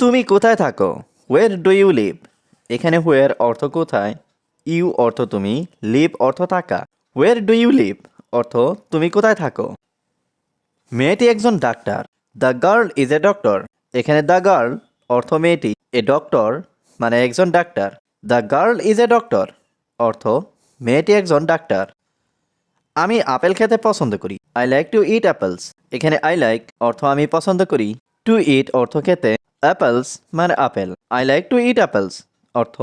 তুমি কোথায় থাকো? ওয়ের ডু ইউ লিভ এখানে হোয়ার অর্থ কোথায়? ইউ অর্থ তুমি লিভ অর্থ থাকা। ওয়ের ডু ইউ লিভ অর্থ তুমি কোথায় থাকো? মেয়েটি একজন doctor. The girl is a doctor এখানে দ্য গার্ল অর্থ মেয়েটি। এ ডক্টর মানে একজন doctor. The girl is a doctor অর্থ মেয়েটি একজন ডাক্তার। আমি আপেল খেতে পছন্দ করি। I like to eat apples এখানে আই লাইক অর্থ আমি পছন্দ করি। টু ইট অর্থ খেতে। অ্যাপেলস মানে apple. I like to eat apples অর্থ,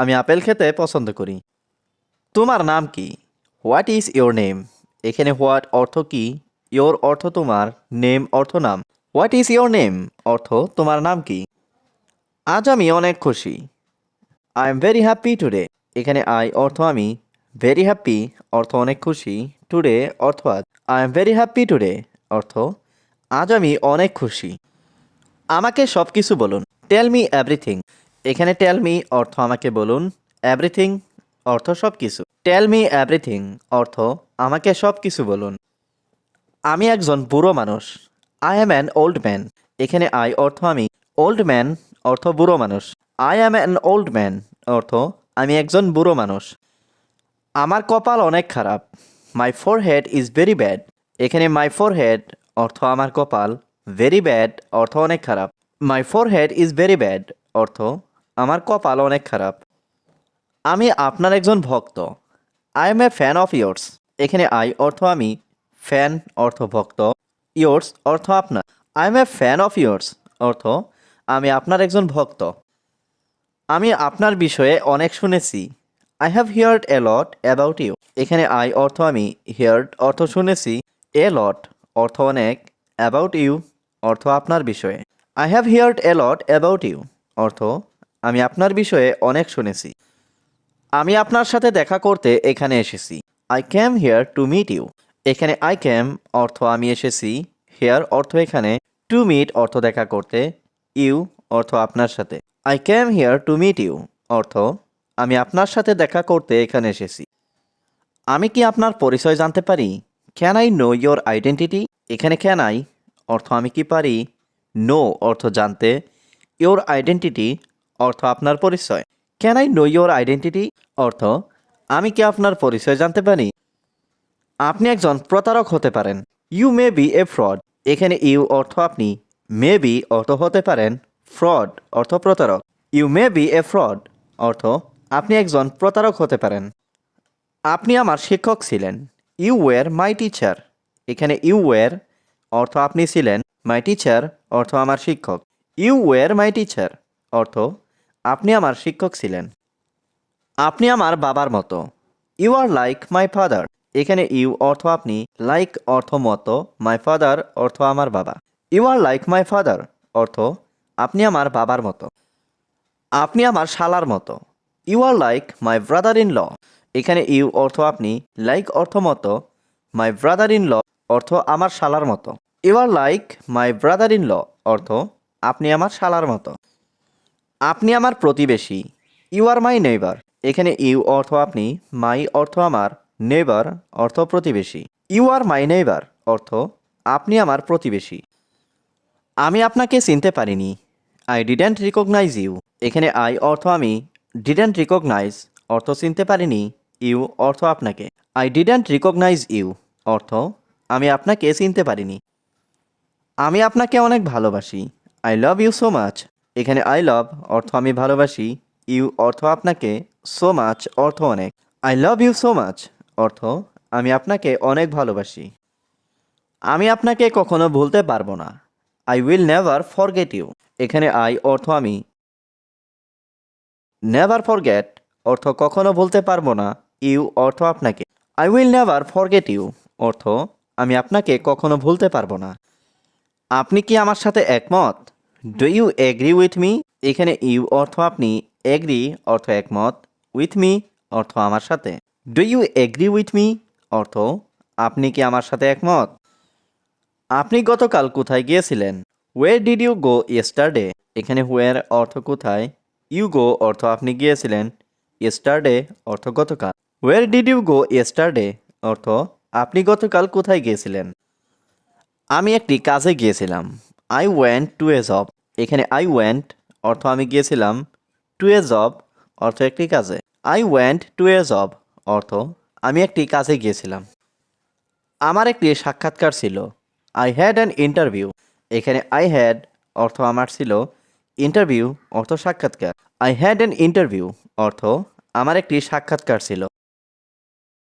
আমি আপেল খেতে পছন্দ করি। তোমার নাম কি? হোয়াট ইজ ইয়োর নেম এখানে হোয়াট অর্থ কি? ইয়োর অর্থ তোমার নেম অর্থ নাম। হোয়াট ইজ ইয়োর নেম অর্থ, তোমার নাম কি? আজ আমি অনেক খুশি। I am very happy today এখানে আই অর্থ আমি। ভেরি হ্যাপি অর্থ অনেক খুশি। টুডে অর্থ আজ। I am very happy today অর্থ, আজ আমি অনেক খুশি। আমাকে সব কিছু বলুন। টেল মি এভরিথিং এখানে টেল মি অর্থ আমাকে বলুন। এভরিথিং অর্থ সব কিছু টেল মি এভরিথিং অর্থ আমাকে সব কিছু বলুন। আমি একজন বুড়ো মানুষ। I am an old man এখানে আই অর্থ আমি ওল্ড ম্যান অর্থ বুড়ো মানুষ। I am an old man অর্থ আমি একজন বুড়ো মানুষ। আমার কপাল অনেক খারাপ। My forehead is very bad এখানে মাই ফোর হেড অর্থ আমার কপাল ভেরি ব্যাড অর্থ অনেক খারাপ। My forehead is very bad অর্থ আমার কপাল অনেক খারাপ। আমি আপনার একজন ভক্ত। I am a fan of yours এখানে আই অর্থ আমি ফ্যান অর্থ ভক্ত। ইয়োর্স অর্থ আপনার। I am a fan of yours অর্থ আমি আপনার একজন ভক্ত। আমি আপনার বিষয়ে অনেক শুনেছি। I have heard a lot about you এখানে আই অর্থ আমি হিয়ার্ড অর্থ শুনেছি। এ লট অর্থ অনেক অ্যাবাউট ইউ অর্থ আপনার বিষয়ে। I have heard a lot about you অর্থ, আমি আপনার বিষয়ে অনেক শুনেছি। আমি আপনার সাথে দেখা করতে এখানে এসেছি। I came here to meet you এখানে আই ক্যাম অর্থ আমি এসেছি। হেয়ার অর্থ এখানে টু মিট অর্থ দেখা করতে। ইউ অর্থ আপনার সাথে। I came here to meet you অর্থ, আমি আপনার সাথে দেখা করতে এখানে এসেছি। আমি কি আপনার পরিচয় জানতে পারি? Can I know your identity এখানে ক্যান আই অর্থ আমি কি পারি? নো অর্থ জানতে। ইয়োর আইডেন্টিটি অর্থ আপনার পরিচয়। Can I know your identity অর্থ, আমি কি আপনার পরিচয় জানতে পারি? আপনি একজন প্রতারক হতে পারেন। You may be a fraud এখানে ইউ অর্থ আপনি। মে বি অর্থ হতে পারেন। ফ্রড অর্থ প্রতারক। You may be a fraud অর্থ, আপনি একজন প্রতারক হতে পারেন। আপনি আমার শিক্ষক ছিলেন। ইউ ওয়ার মাই টিচার এখানে ইউ ওয়ার অর্থ আপনি ছিলেন মাই টিচার অর্থ আমার শিক্ষক। ইউ ওয়ার মাই টিচার অর্থ আপনি আমার শিক্ষক ছিলেন। আপনি আমার বাবার মতো। You are like my father এখানে ইউ অর্থ আপনি লাইক অর্থ মতো মাই ফাদার অর্থ আমার বাবা। You are like my father অর্থ আপনি আমার বাবার মতো। আপনি আমার শালার মতো। You are like my brother in law এখানে ইউ অর্থ আপনি লাইক অর্থ মতো মাই ব্রাদার ইন ল অর্থ আমার শালার মতো। You are like my brother in law অর্থ আপনি আমার শালার মতো। আপনি আমার প্রতিবেশী। ইউ আর মাই নেইবার এখানে ইউ অর্থ আপনি মাই অর্থ আমার। নেইবার অর্থ প্রতিবেশী। ইউ আর মাই নেইবার অর্থ আপনি আমার প্রতিবেশী। আমি আপনাকে চিনতে পারিনি। আই ডিডেন্ট রিকগনাইজ ইউ এখানে আই অর্থ আমি ডিডেন্ট রিকগনাইজ অর্থ চিনতে পারিনি। ইউ অর্থ আপনাকে। আই ডিডেন্ট রিকগনাইজ ইউ অর্থ আমি আপনাকে চিনতে পারিনি। আমি আপনাকে অনেক ভালোবাসি। I love you so much এখানে আই লাভ অর্থ আমি ভালোবাসি। ইউ অর্থ আপনাকে সো মাচ অর্থ অনেক। I love you so much অর্থ আমি আপনাকে অনেক ভালোবাসি। আমি আপনাকে কখনো ভুলতে পারব না। I will never forget you এখানে আই অর্থ আমি। নেভার ফরগেট অর্থ কখনো বলতে পারব না। ইউ অর্থ আপনাকে। I will never forget you অর্থ আমি আপনাকে কখনো ভুলতে পারব না। আপনি কি আমার সাথে একমত? Do you agree with me এখানে ইউ অর্থ আপনি এগ্রি অর্থ একমত উইথ মি অর্থ আমার সাথে। Do you agree with me অর্থ আপনি কি আমার সাথে একমত? আপনি গতকাল কোথায় গিয়েছিলেন? Where did you go yesterday এখানে হোয়ার অর্থ কোথায়? ইউ গো অর্থ আপনি গিয়েছিলেন। ইয়েস্টারডে অর্থ গতকাল। Where did you go yesterday অর্থ আপনি গতকাল কোথায় গিয়েছিলেন? আমি একটি কাজে গিয়েছিলাম। I went to a job এখানে আই ওয়েন্ট অর্থ আমি গিয়েছিলাম টু এ জব অর্থ একটি কাজে। I went to a job অর্থ আমি একটি কাজে গিয়েছিলাম। আমার একটি সাক্ষাৎকার ছিল। আই হ্যাড অ্যান ইন্টারভিউ এখানে আই হ্যাড অর্থ আমার ছিল। ইন্টারভিউ অর্থ সাক্ষাৎকার। আই হ্যাড অ্যান ইন্টারভিউ অর্থ আমার একটি সাক্ষাৎকার ছিল।